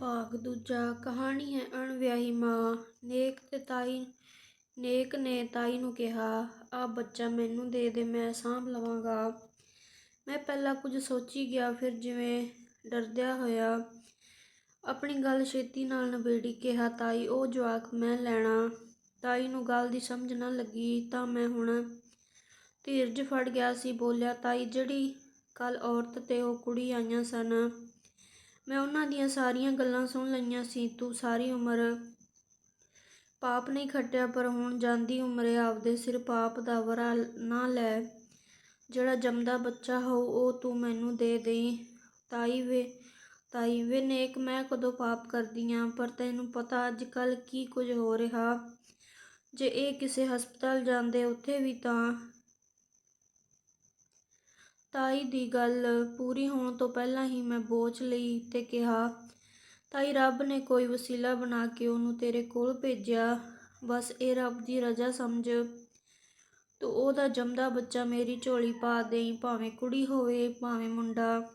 ਭਾਗ ਦੂਜਾ ਕਹਾਣੀ ਹੈ ਅਣਵਿਆਹੀ ਮਾਂ। ਨੇਕ ਤੇ ਤਾਈ, ਨੇਕ ਨੇ ਤਾਈ ਨੂੰ ਕਿਹਾ, ਆ ਬੱਚਾ ਮੈਨੂੰ ਦੇ ਦੇ, ਮੈਂ ਸਾਂਭ ਲਵਾਂਗਾ। ਮੈਂ ਪਹਿਲਾਂ ਕੁਝ ਸੋਚੀ ਗਿਆ, ਫਿਰ ਜਿਵੇਂ ਡਰਦਿਆ ਹੋਇਆ ਆਪਣੀ ਗੱਲ ਛੇਤੀ ਨਾਲ ਨਿਬੇੜੀ, ਕਿਹਾ, ਤਾਈ, ਉਹ ਜਵਾਕ ਮੈਂ ਲੈਣਾ। ਤਾਈ ਨੂੰ ਗੱਲ ਦੀ ਸਮਝ ਨਾ ਲੱਗੀ, ਤਾਂ ਮੈਂ ਹੁਣ ਧੀਰਜ ਫੜ ਗਿਆ ਸੀ, ਬੋਲਿਆ, ਤਾਈ, ਜਿਹੜੀ ਕੱਲ ਔਰਤ ਤੇ ਉਹ ਕੁੜੀ ਆਈਆਂ ਸਨ ਮੈਂ ਉਹਨਾਂ ਦੀਆਂ ਸਾਰੀਆਂ ਗੱਲਾਂ ਸੁਣ ਲਈਆਂ ਸੀ। ਤੂੰ ਸਾਰੀ ਉਮਰ ਪਾਪ ਨਹੀਂ ਖੱਟਿਆ, ਪਰ ਹੁਣ ਜਾਂਦੀ ਉਮਰੇ ਆਪਦੇ ਸਿਰ ਪਾਪ ਦਾ ਵਰਾ ਨਾ ਲੈ। ਜਿਹੜਾ ਜੰਮਦਾ ਬੱਚਾ ਹੋ ਉਹ ਤੂੰ ਮੈਨੂੰ ਦੇ ਦੇਈ। ਤਾਈ ਵੇ ਤਾਈ ਵੇ ਨੇਕ, ਮੈਂ ਕਦੋਂ ਪਾਪ ਕਰਦੀ ਆਂ? ਪਰ ਤੈਨੂੰ ਪਤਾ ਅੱਜ ਕੱਲ ਕੀ ਕੁਝ ਹੋ ਰਿਹਾ। ਜੇ ਇਹ ਕਿਸੇ ਹਸਪਤਾਲ ਜਾਂਦੇ ਉੱਥੇ ਵੀ ਤਾਂ ਤਾਈ ਦੀ ਗੱਲ ਪੂਰੀ ਹੋਣ ਤੋਂ ਪਹਿਲਾਂ ਹੀ ਮੈਂ ਬੋਝ ਲਈ ਤੇ ਕਿਹਾ, ਤਾਈ, ਰੱਬ ਨੇ ਕੋਈ ਵਸੀਲਾ ਬਣਾ ਕੇ ਉਹਨੂੰ ਤੇਰੇ ਕੋਲ ਭੇਜਿਆ। ਬਸ ਇਹ ਰੱਬ ਦੀ ਰਜ਼ਾ ਸਮਝ। ਤੂੰ ਉਹਦਾ ਜੰਮਦਾ ਬੱਚਾ ਮੇਰੀ ਝੋਲੀ ਪਾ ਦੇਈ, ਭਾਵੇਂ ਕੁੜੀ ਹੋਵੇ, ਭਾਵੇਂ ਮੁੰਡਾ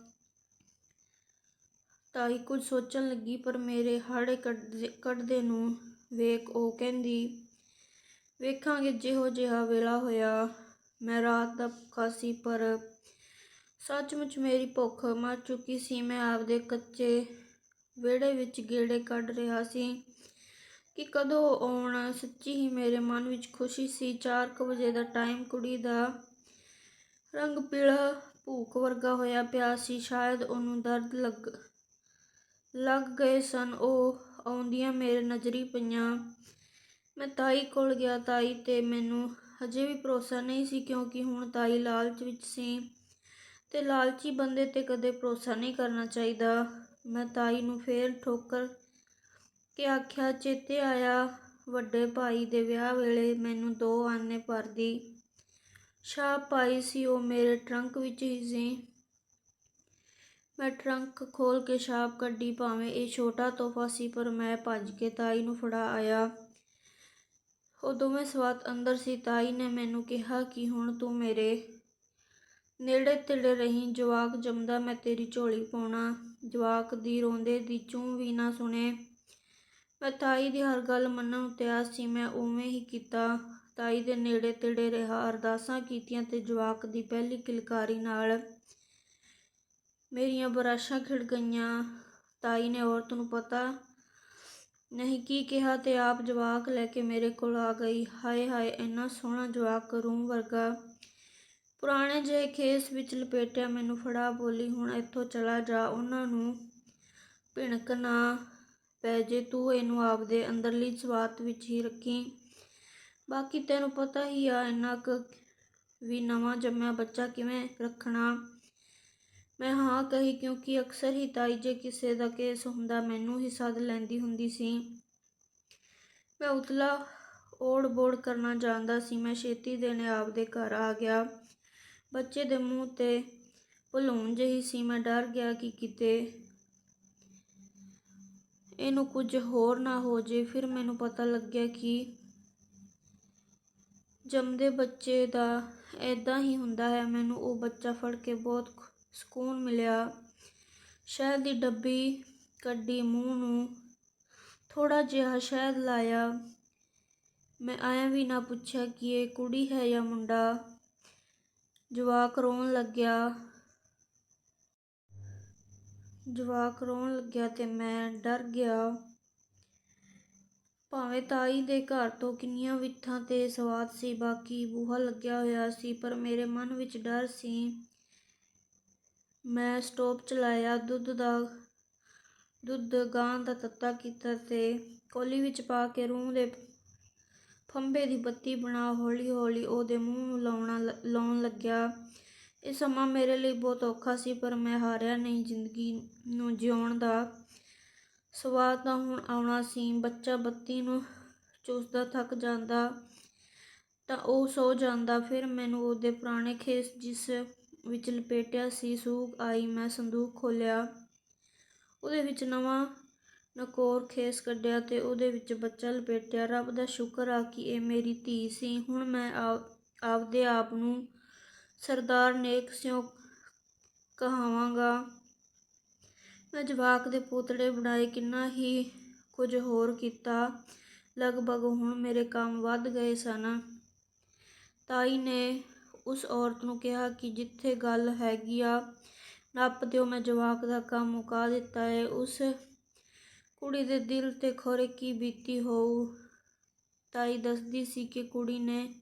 ਤਾਈ ਕੁਝ ਸੋਚਣ ਲੱਗੀ, ਪਰ ਮੇਰੇ ਹਾੜੇ ਕੱਢਦੇ ਕੱਢਦੇ ਨੂੰ ਵੇਖ ਉਹ ਕਹਿੰਦੀ, ਵੇਖਾਂਗੇ, ਜਿਹੋ ਜਿਹਾ ਵੇਲਾ ਹੋਇਆ। ਮੈਂ ਰਾਤ ਦਾ ਭੁੱਖਾ ਸੀ, ਪਰ ਸੱਚਮੁੱਚ ਮੇਰੀ ਭੁੱਖ ਮਰ ਚੁੱਕੀ ਸੀ। ਮੈਂ ਆਪਦੇ ਕੱਚੇ ਵਿਹੜੇ ਵਿੱਚ ਗੇੜੇ ਕੱਢ ਰਿਹਾ ਸੀ ਕਿ ਕਦੋਂ ਆਉਣ। ਸੱਚੀ ਹੀ ਮੇਰੇ ਮਨ ਵਿੱਚ ਖੁਸ਼ੀ ਸੀ। 4:00 ਵਜੇ ਦਾ ਟਾਈਮ ਕੁੜੀ ਦਾ ਰੰਗ ਪੀਲਾ ਭੂਖ ਵਰਗਾ ਹੋਇਆ ਪਿਆ ਸੀ। ਸ਼ਾਇਦ ਉਹਨੂੰ ਦਰਦ ਲੱਗ ਲੱਗ ਗਏ ਸਨ। ਉਹ ਆਉਂਦੀਆਂ ਮੇਰੇ ਨਜ਼ਰੀ ਪਈਆਂ। ਮੈਂ ਤਾਈ ਕੋਲ ਗਿਆ। ਤਾਈ ਤੇ ਮੈਨੂੰ ਹਜੇ ਵੀ ਭਰੋਸਾ ਨਹੀਂ ਸੀ ਕਿਉਂਕਿ ਹੁਣ ਤਾਈ ਲਾਲਚ ਵਿੱਚ ਸੀ। ਤੇ ਲਾਲਚੀ ਬੰਦੇ ਤੇ ਕਦੇ ਭਰੋਸਾ ਨਹੀਂ ਕਰਨਾ ਚਾਹੀਦਾ। ਮੈਂ ਤਾਈ ਨੂੰ ਫੇਰ ਠੋਕਰ ਕੇ ਆਖਿਆ, ਚੇਤੇ ਆਇਆ, ਵੱਡੇ ਭਾਈ ਦੇ ਵਿਆਹ ਵੇਲੇ ਮੈਨੂੰ ਦੋ ਆਨੇ ਭਰਦੀ ਛਾਪ ਪਾਈ ਸੀ, ਉਹ ਮੇਰੇ ਟਰੰਕ ਵਿੱਚ ਹੀ ਸੀ। ਮੈਂ ਟਰੰਕ ਖੋਲ ਕੇ ਛਾਪ ਕੱਢੀ, ਭਾਵੇਂ ਇਹ ਛੋਟਾ ਤੋਹਫਾ ਸੀ, ਪਰ ਮੈਂ ਭੱਜ ਕੇ ਤਾਈ ਨੂੰ ਫੜਾ ਆਇਆ। ਉਹ ਦੋਵੇਂ ਸਵਾਤ ਅੰਦਰ ਸੀ। ਤਾਈ ਨੇ ਮੈਨੂੰ ਕਿਹਾ ਕਿ ਹੁਣ ਤੂੰ ਮੇਰੇ ਨੇੜੇ ਤੇੜੇ ਰਹੀ, ਜਵਾਕ ਜੰਮਦਾ ਮੈਂ ਤੇਰੀ ਝੋਲੀ ਪਾਉਣਾ। ਜਵਾਕ ਦੀ ਰੋਂਦੇ ਦੀ ਚੂੰ ਵੀ ਨਾ ਸੁਣੇ। ਮੈਂ ਤਾਈ ਦੀ ਹਰ ਗੱਲ ਮੰਨਣ ਨੂੰ ਤਿਆਰ ਸੀ, ਮੈਂ ਉਵੇਂ ਹੀ ਕੀਤਾ। ਤਾਈ ਦੇ ਨੇੜੇ ਤੇੜੇ ਰਿਹਾ, ਅਰਦਾਸਾਂ ਕੀਤੀਆਂ ਤੇ ਜਵਾਕ ਦੀ ਪਹਿਲੀ ਕਿਲਕਾਰੀ ਨਾਲ ਮੇਰੀਆਂ ਬਰਾਸ਼ਾਂ ਖਿੜ ਗਈਆਂ। ਤਾਈ ਨੇ ਔਰਤ ਨੂੰ ਪਤਾ ਨਹੀਂ ਕੀ ਕਿਹਾ ਤੇ ਆਪ ਜਵਾਕ ਲੈ ਕੇ ਮੇਰੇ ਕੋਲ ਆ ਗਈ। ਹਾਏ ਹਾਏ ਇੰਨਾ ਸੋਹਣਾ ਜਵਾਕ ਰੂਮ ਵਰਗਾ ਪੁਰਾਣੇ ਜਿਹੇ ਖੇਸ ਵਿੱਚ ਲਪੇਟਿਆ ਮੈਨੂੰ ਫੜਾ, ਬੋਲੀ, ਹੁਣ ਇੱਥੋਂ ਚਲਾ ਜਾ, ਉਹਨਾਂ ਨੂੰ ਭਿਣਕ ਨਾ ਪੈ ਜੇ, ਤੂੰ ਇਹਨੂੰ ਆਪਦੇ ਅੰਦਰਲੀ ਸਵਾਤ ਵਿੱਚ ਹੀ ਰੱਖੀ। ਬਾਕੀ ਤੈਨੂੰ ਪਤਾ ਹੀ ਆ, ਇੰਨਾ ਕੁ ਵੀ ਨਵਾਂ ਜੰਮਿਆ ਬੱਚਾ ਕਿਵੇਂ ਰੱਖਣਾ। ਮੈਂ ਹਾਂ ਕਹੀ, ਕਿਉਂਕਿ ਅਕਸਰ ਹੀ ਤਾਈ ਜੇ ਕਿਸੇ ਦਾ ਕੇਸ ਹੁੰਦਾ, ਮੈਨੂੰ ਹੀ ਸੱਦ ਲੈਂਦੀ ਹੁੰਦੀ ਸੀ। ਮੈਂ ਉਤਲਾ ਓੜ ਬੋੜ ਕਰਨਾ ਜਾਣਦਾ ਸੀ। ਮੈਂ ਛੇਤੀ ਦੇਣੇ ਆਪਦੇ ਘਰ ਆ ਗਿਆ। ਬੱਚੇ ਦੇ ਮੂੰਹ ਤੇ ਭਲੂਣ ਜਿਹੀ ਸੀ, ਮੈਂ ਡਰ ਗਿਆ ਕਿ ਕਿਤੇ ਇਹਨੂੰ ਕੁਝ ਹੋਰ ਨਾ ਹੋ ਜੇ। ਫਿਰ ਮੈਨੂੰ ਪਤਾ ਲੱਗਿਆ ਕਿ ਜੰਮਦੇ ਬੱਚੇ ਦਾ ਐਦਾਂ ਹੀ ਹੁੰਦਾ ਹੈ। ਮੈਨੂੰ ਉਹ ਬੱਚਾ ਫੜ ਕੇ ਬਹੁਤ ਸਕੂਨ ਮਿਲਿਆ। ਸ਼ਹਿਦ ਦੀ ਡੱਬੀ ਕੱਢੀ, ਮੂੰਹ ਨੂੰ ਥੋੜਾ ਜਿਹਾ ਸ਼ਹਿਦ ਲਾਇਆ। ਮੈਂ ਆਇਆ ਵੀ ਨਾ ਪੁੱਛਿਆ ਕਿ ਇਹ ਕੁੜੀ ਹੈ ਜਾਂ ਮੁੰਡਾ। ਜਵਾਕ ਰੋਣ ਲੱਗਿਆ। ਜਵਾਕ ਰੋਣ ਲੱਗਿਆ ਤੇ ਮੈਂ ਡਰ ਗਿਆ। ਭਾਵੇਂ ਤਾਈ ਦੇ ਘਰ ਤੋਂ ਕਿੰਨੀਆਂ ਵਿੱਥਾਂ ਤੇ ਸਵਾਦ ਸੀ, ਬਾਕੀ ਬੂਹਾ ਲੱਗਿਆ ਹੋਇਆ ਸੀ, ਪਰ ਮੇਰੇ ਮਨ ਵਿੱਚ ਡਰ ਸੀ। ਮੈਂ ਸਟੋਵ ਚਲਾਇਆ, ਦੁੱਧ ਦਾ, ਦੁੱਧ ਗਾਂ ਦਾ ਤੱਤਾ ਕੀਤਾ ਤੇ ਕੋਲੀ ਵਿੱਚ ਪਾ ਕੇ ਰੂਹ ਦੇ ਫੰਬੇ ਦੀ ਬੱਤੀ ਬਣਾ, ਹੌਲੀ ਹੌਲੀ ਉਹਦੇ ਮੂੰਹ ਨੂੰ ਲਾਉਣਾ ਲਾਉਣ ਲੱਗਿਆ। ਇਹ ਸਮਾਂ ਮੇਰੇ ਲਈ ਬਹੁਤ ਔਖਾ ਸੀ, ਪਰ ਮੈਂ ਹਾਰਿਆ ਨਹੀਂ ਜ਼ਿੰਦਗੀ ਨੂੰ ਜਿਉਣ ਦਾ। ਸਵਾਦ ਤਾਂ ਹੁਣ ਆਉਣਾ ਸੀ, ਬੱਚਾ ਬੱਤੀ ਨੂੰ ਚੂਸਦਾ, ਥੱਕ ਜਾਂਦਾ ਤਾਂ ਉਹ ਸੋ ਜਾਂਦਾ। ਫਿਰ ਮੈਨੂੰ ਉਹਦੇ ਪੁਰਾਣੇ ਖੇਸ ਜਿਸ ਵਿੱਚ ਲਪੇਟਿਆ ਸੀ, ਸੂਗ ਆਈ, ਮੈਂ ਸੰਦੂਕ ਖੋਲਿਆ ਉਹਦੇ ਵਿੱਚ ਨਵਾਂ ਨਕੋਰ ਖੇਸ ਕੱਢਿਆ ਤੇ ਉਹਦੇ ਵਿੱਚ ਬੱਚਾ ਲਪੇਟਿਆ। ਰੱਬ ਦਾ ਸ਼ੁਕਰ ਆ ਕਿ ਇਹ ਮੇਰੀ ਧੀ ਸੀ। ਹੁਣ ਮੈਂ ਆਪ ਆਪਦੇ ਆਪ ਨੂੰ ਸਰਦਾਰ ਨੇਕ ਸਿਓ ਕਹਾਵਾਂਗਾ। ਮੈਂ ਜਵਾਕ ਦੇ ਪੋਤੜੇ ਬਣਾਏ, ਕਿੰਨਾ ਹੀ ਕੁਝ ਹੋਰ ਕੀਤਾ। ਲਗਭਗ ਹੁਣ ਮੇਰੇ ਕੰਮ ਵੱਧ ਗਏ ਸਨ। ਤਾਈ ਨੇ ਉਸ ਔਰਤ ਨੂੰ ਕਿਹਾ ਕਿ ਜਿੱਥੇ ਗੱਲ ਹੈਗੀ ਆ, ਨੱਪ ਦਿਓ, ਮੈਂ ਜਵਾਕ ਦਾ ਕੰਮ ਮੁਕਾ ਦਿੱਤਾ ਹੈ ਉਸ ਕੁੜੀ ਦੇ ਦਿਲ ਤੇ ਖੋਰੇ ਕੀ ਬੀਤੀ ਹੋਊ? ਤਾਈ ਦੱਸਦੀ ਸੀ ਕਿ ਕੁੜੀ ਨੇ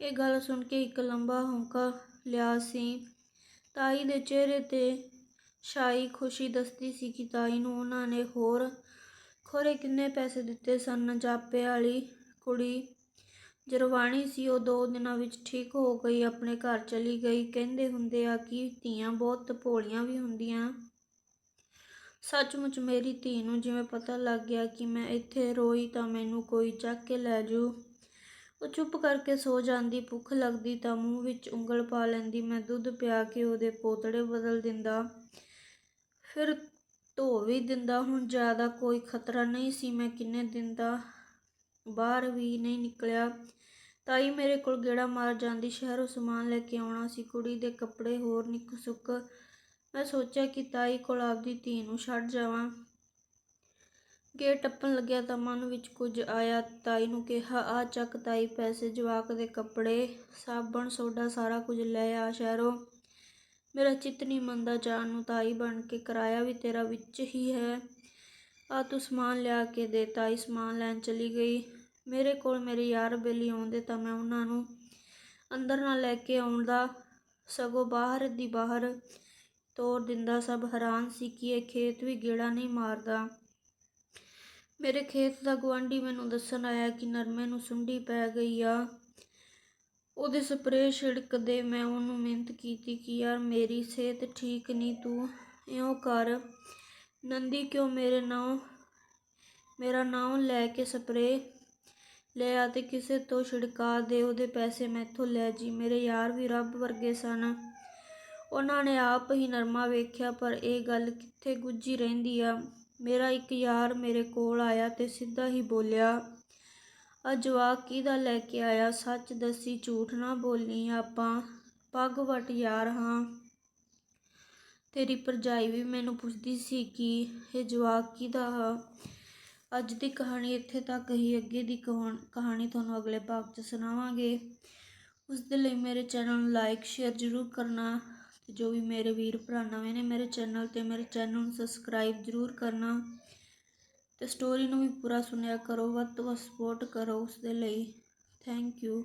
ਇਹ ਗੱਲ ਸੁਣ ਕੇ ਇੱਕ ਲੰਬਾ ਹੌਂਕਾ ਲਿਆ ਸੀ। ਤਾਈ ਦੇ ਚਿਹਰੇ ਤੇ ਸ਼ਾਈ ਖੁਸ਼ੀ ਦੱਸਦੀ ਸੀ ਕਿ ਤਾਈ ਨੂੰ ਉਹਨਾਂ ਨੇ ਹੋਰ ਖੋਰੇ ਕਿੰਨੇ ਪੈਸੇ ਦਿੱਤੇ ਸਨ? ਜਾਪੇ ਵਾਲੀ ਕੁੜੀ ਜਰਵਾਣੀ ਸੀ, ਉਹ ਦੋ ਦਿਨਾਂ ਵਿੱਚ ਠੀਕ ਹੋ ਗਈ, ਆਪਣੇ ਘਰ ਚਲੀ ਗਈ। ਕਹਿੰਦੇ ਹੁੰਦੇ ਆ ਕਿ ਧੀਆਂ ਬਹੁਤ ਭੋਲੀਆਂ ਵੀ ਹੁੰਦੀਆਂ। ਸੱਚਮੁੱਚ ਮੇਰੀ ਧੀ ਨੂੰ ਜਿਵੇਂ ਪਤਾ ਲੱਗ ਗਿਆ ਕਿ ਮੈਂ ਇੱਥੇ ਰੋਈ ਤਾਂ ਮੈਨੂੰ ਕੋਈ ਚੱਕ ਕੇ ਲੈ ਜੂ। ਉਹ ਚੁੱਪ ਕਰਕੇ ਸੋ ਜਾਂਦੀ, ਭੁੱਖ ਲੱਗਦੀ ਤਾਂ ਮੂੰਹ ਵਿੱਚ ਉਂਗਲ ਪਾ ਲੈਂਦੀ, ਮੈਂ ਦੁੱਧ ਪਿਆ ਕੇ ਉਹਦੇ ਪੋਤੜੇ ਬਦਲ ਦਿੰਦਾ, ਫਿਰ ਧੋ ਵੀ ਦਿੰਦਾ। ਹੁਣ ਜ਼ਿਆਦਾ ਕੋਈ ਖਤਰਾ ਨਹੀਂ ਸੀ, ਮੈਂ ਕਿੰਨੇ ਦਿਨ ਦਾ ਬਾਹਰ ਵੀ ਨਹੀਂ ਨਿਕਲਿਆ। ਤਾਈ ਮੇਰੇ ਕੋਲ ਗੇੜਾ ਮਾਰ ਜਾਂਦੀ, ਸ਼ਹਿਰੋਂ ਸਮਾਨ ਲੈ ਕੇ ਆਉਣਾ ਸੀ, ਕੁੜੀ ਦੇ ਕੱਪੜੇ ਹੋਰ ਨਿੱਕ ਸੁੱਕ ਮੈਂ ਸੋਚਿਆ ਕਿ ਤਾਈ ਕੋਲ ਆਪਦੀ ਧੀ ਨੂੰ ਛੱਡ ਜਾਵਾਂ। ਗੇਟ ਟੱਪਣ ਲੱਗਿਆ ਤਾਂ ਮਨ ਵਿੱਚ ਕੁਝ ਆਇਆ। ਤਾਈ ਨੂੰ ਕਿਹਾ, ਆ ਚੱਕ ਤਾਈ ਪੈਸੇ, ਜਵਾਕ ਦੇ ਕੱਪੜੇ, ਸਾਬਣ, ਸੋਡਾ, ਸਾਰਾ ਕੁਝ ਲੈ ਆ ਸ਼ਹਿਰੋਂ। ਮੇਰਾ ਚਿੱਤ ਨਹੀਂ ਮੰਨਦਾ ਜਾਣ ਨੂੰ। ਤਾਈ ਬਣ ਕੇ ਕਿਰਾਇਆ ਵੀ ਤੇਰਾ ਵਿੱਚ ਹੀ ਹੈ। ਆ ਤੂੰ ਸਮਾਨ ਲਿਆ ਕੇ ਦੇ। ਤਾਈ ਸਮਾਨ ਲੈਣ ਚਲੀ ਗਈ। ਮੇਰੇ ਕੋਲ ਮੇਰੇ ਯਾਰ ਬੇਲੀ ਆਉਂਦੇ ਤਾਂ ਮੈਂ ਉਹਨਾਂ ਨੂੰ ਅੰਦਰ ਨਾਲ ਲੈ ਕੇ ਆਉਂਦਾ। ਸਗੋਂ ਬਾਹਰ ਦੀ ਬਾਹਰ ਤੋਰ ਦਿੰਦਾ। ਸਭ ਹੈਰਾਨ ਸੀ ਕਿ ਇਹ ਖੇਤ ਵੀ ਗੇੜਾ ਨਹੀਂ ਮਾਰਦਾ। ਮੇਰੇ ਖੇਤ ਦਾ ਗੁਆਂਢੀ ਮੈਨੂੰ ਦੱਸਣ ਆਇਆ ਕਿ ਨਰਮੇ ਨੂੰ ਸੁੰਡੀ ਪੈ ਗਈ ਆ। ਉਹਦੇ ਸਪਰੇਅ ਛਿੜਕਦੇ ਮੈਂ ਉਹਨੂੰ ਮਿਹਨਤ ਕੀਤੀ ਕਿ ਯਾਰ ਮੇਰੀ ਸਿਹਤ ਠੀਕ ਨਹੀਂ, ਤੂੰ ਇਉਂ ਕਰ। ਨੰਦੀ, ਕਿਉਂ ਮੇਰੇ ਨਾਂ ਮੇਰਾ ਨਾਂ ਲੈ ਕੇ ਸਪਰੇਅ? ਲੈ ਆ ਤੇ ਕਿਸੇ ਤੋਂ ਛਿੜਕਾ ਦੇ, ਉਹਦੇ ਪੈਸੇ ਮੈਥੋਂ ਲੈ ਜੀ। ਮੇਰੇ ਯਾਰ ਵੀ ਰੱਬ ਵਰਗੇ ਸਨ। ਉਹਨਾਂ ਨੇ ਆਪ ਹੀ ਨਰਮਾ ਵੇਖਿਆ, ਪਰ ਇਹ ਗੱਲ ਕਿੱਥੇ ਗੁੱਝੀ ਰਹਿੰਦੀ ਆ? ਮੇਰਾ ਇੱਕ ਯਾਰ ਮੇਰੇ ਕੋਲ ਆਇਆ ਤੇ ਸਿੱਧਾ ਹੀ ਬੋਲਿਆ ਆ ਜਵਾਕ ਕਿਹਦਾ ਲੈ ਕੇ ਆਇਆ? ਸੱਚ ਦੱਸੀ ਝੂਠ ਨਾ ਬੋਲੀ ਆਪਾਂ। ਪੱਗ ਵਟ ਯਾਰ ਹਾਂ। ਤੇਰੀ ਭਰਜਾਈ ਵੀ ਮੈਨੂੰ ਪੁੱਛਦੀ ਸੀ ਕਿ ਇਹ ਜਵਾਕ ਕਿਹਦਾ ਹਾ ਅੱਜ ਦੀ ਕਹਾਣੀ ਇੱਥੇ ਤੱਕ ਹੀ ਅੱਗੇ ਦੀ ਕਹਾਣ- ਕਹਾਣੀ ਤੁਹਾਨੂੰ ਅਗਲੇ ਭਾਗ 'ਚ ਸੁਣਾਵਾਂਗੇ। ਉਸ ਦੇ ਲਈ ਮੇਰੇ ਚੈਨਲ ਨੂੰ ਲਾਈਕ, ਸ਼ੇਅਰ ਜ਼ਰੂਰ ਕਰਨਾ। ਤੇ ਜੋ ਵੀ ਮੇਰੇ ਵੀਰ ਭਰਾ ਨਵੇਂ ਨੇ ਮੇਰੇ ਚੈਨਲ ਤੇ, ਮੇਰੇ ਚੈਨਲ ਨੂੰ ਸਬਸਕ੍ਰਾਈਬ ਜ਼ਰੂਰ ਕਰਨਾ ਤੇ ਸਟੋਰੀ ਨੂੰ ਵੀ ਪੂਰਾ ਸੁਣਿਆ ਕਰੋ, ਵੱਧ ਤੋਂ ਵੱਧ ਸਪੋਰਟ ਕਰੋ ਉਸ ਦੇ ਲਈ। Thank you